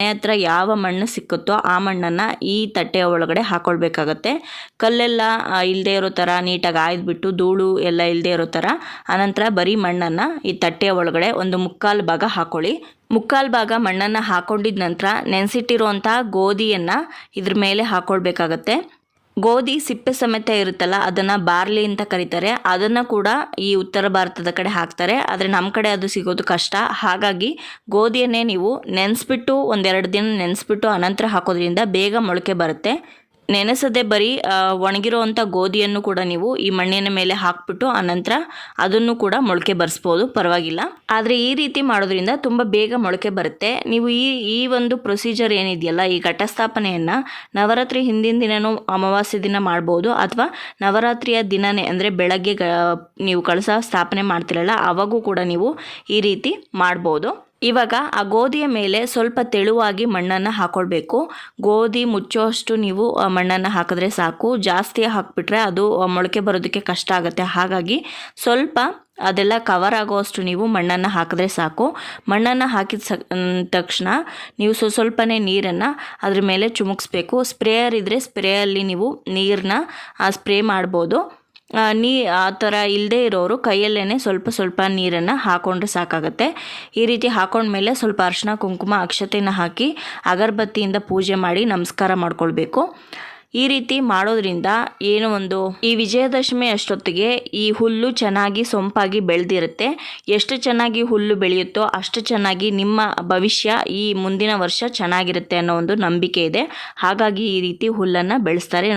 ಹತ್ರ ಯಾವ ಮಣ್ಣು ಸಿಕ್ಕುತ್ತೋ ಆ ಮಣ್ಣನ್ನು ಈ ತಟ್ಟೆಯ ಒಳಗಡೆ ಹಾಕೊಳ್ಬೇಕಾಗತ್ತೆ. ಕಲ್ಲೆಲ್ಲ ಇಲ್ಲದೆ ಇರೋ ಥರ ನೀಟಾಗಿ ಆಯ್ದುಬಿಟ್ಟು ಧೂಳು ಎಲ್ಲ ಇಲ್ಲದೆ ಇರೋ ಥರ ಆನಂತರ ಬರೀ ಮಣ್ಣನ್ನು ಈ ತಟ್ಟೆಯ ಒಳಗಡೆ ಒಂದು ಮುಕ್ಕಾಲು ಭಾಗ ಹಾಕೊಳ್ಳಿ. ಮುಕ್ಕಾಲು ಭಾಗ ಮಣ್ಣನ್ನು ಹಾಕೊಂಡಿದ ನಂತರ ನೆನೆಸಿಟ್ಟಿರುವಂಥ ಗೋಧಿಯನ್ನು ಇದ್ರ ಮೇಲೆ ಹಾಕೊಳ್ಬೇಕಾಗತ್ತೆ. ಗೋಧಿ ಸಿಪ್ಪೆ ಸಮೇತ ಇರುತ್ತಲ್ಲ, ಅದನ್ನು ಬಾರ್ಲಿ ಅಂತ ಕರೀತಾರೆ. ಅದನ್ನು ಕೂಡ ಈ ಉತ್ತರ ಭಾರತದ ಕಡೆ ಹಾಕ್ತಾರೆ. ಆದರೆ ನಮ್ಮ ಕಡೆ ಅದು ಸಿಗೋದು ಕಷ್ಟ. ಹಾಗಾಗಿ ಗೋಧಿಯನ್ನೇ ನೀವು ನೆನೆಸ್ಬಿಟ್ಟು ಒಂದೆರಡು ದಿನ ನೆನೆಸ್ಬಿಟ್ಟು ಅನಂತರ ಹಾಕೋದ್ರಿಂದ ಬೇಗ ಮೊಳಕೆ ಬರುತ್ತೆ. ನೆನೆಸದೆ ಬರೀ ಒಣಗಿರೋವಂಥ ಗೋಧಿಯನ್ನು ಕೂಡ ನೀವು ಈ ಮಣ್ಣಿನ ಮೇಲೆ ಹಾಕ್ಬಿಟ್ಟು ಆನಂತರ ಅದನ್ನು ಕೂಡ ಮೊಳಕೆ ಬರೆಸ್ಬೋದು. ಪರವಾಗಿಲ್ಲ. ಆದರೆ ಈ ರೀತಿ ಮಾಡೋದ್ರಿಂದ ತುಂಬ ಬೇಗ ಮೊಳಕೆ ಬರುತ್ತೆ. ನೀವು ಈ ಈ ಒಂದು ಪ್ರೊಸೀಜರ್ ಏನಿದೆಯಲ್ಲ, ಈ ಘಟಸ್ಥಾಪನೆಯನ್ನು ನವರಾತ್ರಿ ಹಿಂದಿನ ದಿನನೂ ಅಮಾವಾಸ್ಯೆ ದಿನ ಮಾಡ್ಬೋದು. ಅಥವಾ ನವರಾತ್ರಿಯ ದಿನನೇ, ಅಂದರೆ ಬೆಳಗ್ಗೆ ನೀವು ಕಳಸ ಸ್ಥಾಪನೆ ಮಾಡ್ತಿರಲ್ಲ ಆವಾಗೂ ಕೂಡ ನೀವು ಈ ರೀತಿ ಮಾಡ್ಬೋದು. ಇವಾಗ ಆ ಗೋಧಿಯ ಮೇಲೆ ಸ್ವಲ್ಪ ತೆಳುವಾಗಿ ಮಣ್ಣನ್ನು ಹಾಕ್ಕೊಳ್ಬೇಕು ಗೋಧಿ ಮುಚ್ಚೋಷ್ಟು ನೀವು ಮಣ್ಣನ್ನು ಹಾಕಿದ್ರೆ ಸಾಕು. ಜಾಸ್ತಿ ಹಾಕಿಬಿಟ್ರೆ ಅದು ಮೊಳಕೆ ಬರೋದಕ್ಕೆ ಕಷ್ಟ ಆಗುತ್ತೆ. ಹಾಗಾಗಿ ಸ್ವಲ್ಪ ಅದೆಲ್ಲ ಕವರ್ ಆಗೋಷ್ಟು ನೀವು ಮಣ್ಣನ್ನು ಹಾಕಿದ್ರೆ ಸಾಕು. ಮಣ್ಣನ್ನು ಹಾಕಿದ ಸ ತಕ್ಷಣ ನೀವು ಸ್ವ ಸ್ವಲ್ಪನೇ ನೀರನ್ನು ಅದ್ರ ಮೇಲೆ ಚುಮುಕ್ಸ್ಬೇಕು. ಸ್ಪ್ರೇಯರ್ ಇದ್ದರೆ ಸ್ಪ್ರೇಯಲ್ಲಿ ನೀವು ನೀರನ್ನ ಸ್ಪ್ರೇ ಮಾಡ್ಬೋದು. ನೀ ಆ ಥರ ಇಲ್ಲದೇ ಇರೋರು ಕೈಯಲ್ಲೇ ಸ್ವಲ್ಪ ಸ್ವಲ್ಪ ನೀರನ್ನು ಹಾಕೊಂಡ್ರೆ ಸಾಕಾಗುತ್ತೆ. ಈ ರೀತಿ ಹಾಕೊಂಡ್ಮೇಲೆ ಸ್ವಲ್ಪ ಅರಿಶಿನ, ಕುಂಕುಮ, ಅಕ್ಷತೆನ ಹಾಕಿ ಅಗರಬತ್ತಿಯಿಂದ ಪೂಜೆ ಮಾಡಿ ನಮಸ್ಕಾರ ಮಾಡ್ಕೊಳ್ಬೇಕು. ಈ ರೀತಿ ಮಾಡೋದ್ರಿಂದ ಏನು ಒಂದು, ಈ ವಿಜಯದಶಮಿ ಅಷ್ಟೊತ್ತಿಗೆ ಈ ಹುಲ್ಲು ಚೆನ್ನಾಗಿ ಸೊಂಪಾಗಿ ಬೆಳೆದಿರುತ್ತೆ. ಎಷ್ಟು ಚೆನ್ನಾಗಿ ಹುಲ್ಲು ಬೆಳೆಯುತ್ತೋ ಅಷ್ಟು ಚೆನ್ನಾಗಿ ನಿಮ್ಮ ಭವಿಷ್ಯ ಈ ಮುಂದಿನ ವರ್ಷ ಚೆನ್ನಾಗಿರುತ್ತೆ ಅನ್ನೋ ಒಂದು ನಂಬಿಕೆ ಇದೆ. ಹಾಗಾಗಿ ಈ ರೀತಿ ಹುಲ್ಲನ್ನು ಬೆಳೆಸ್ತಾರೆ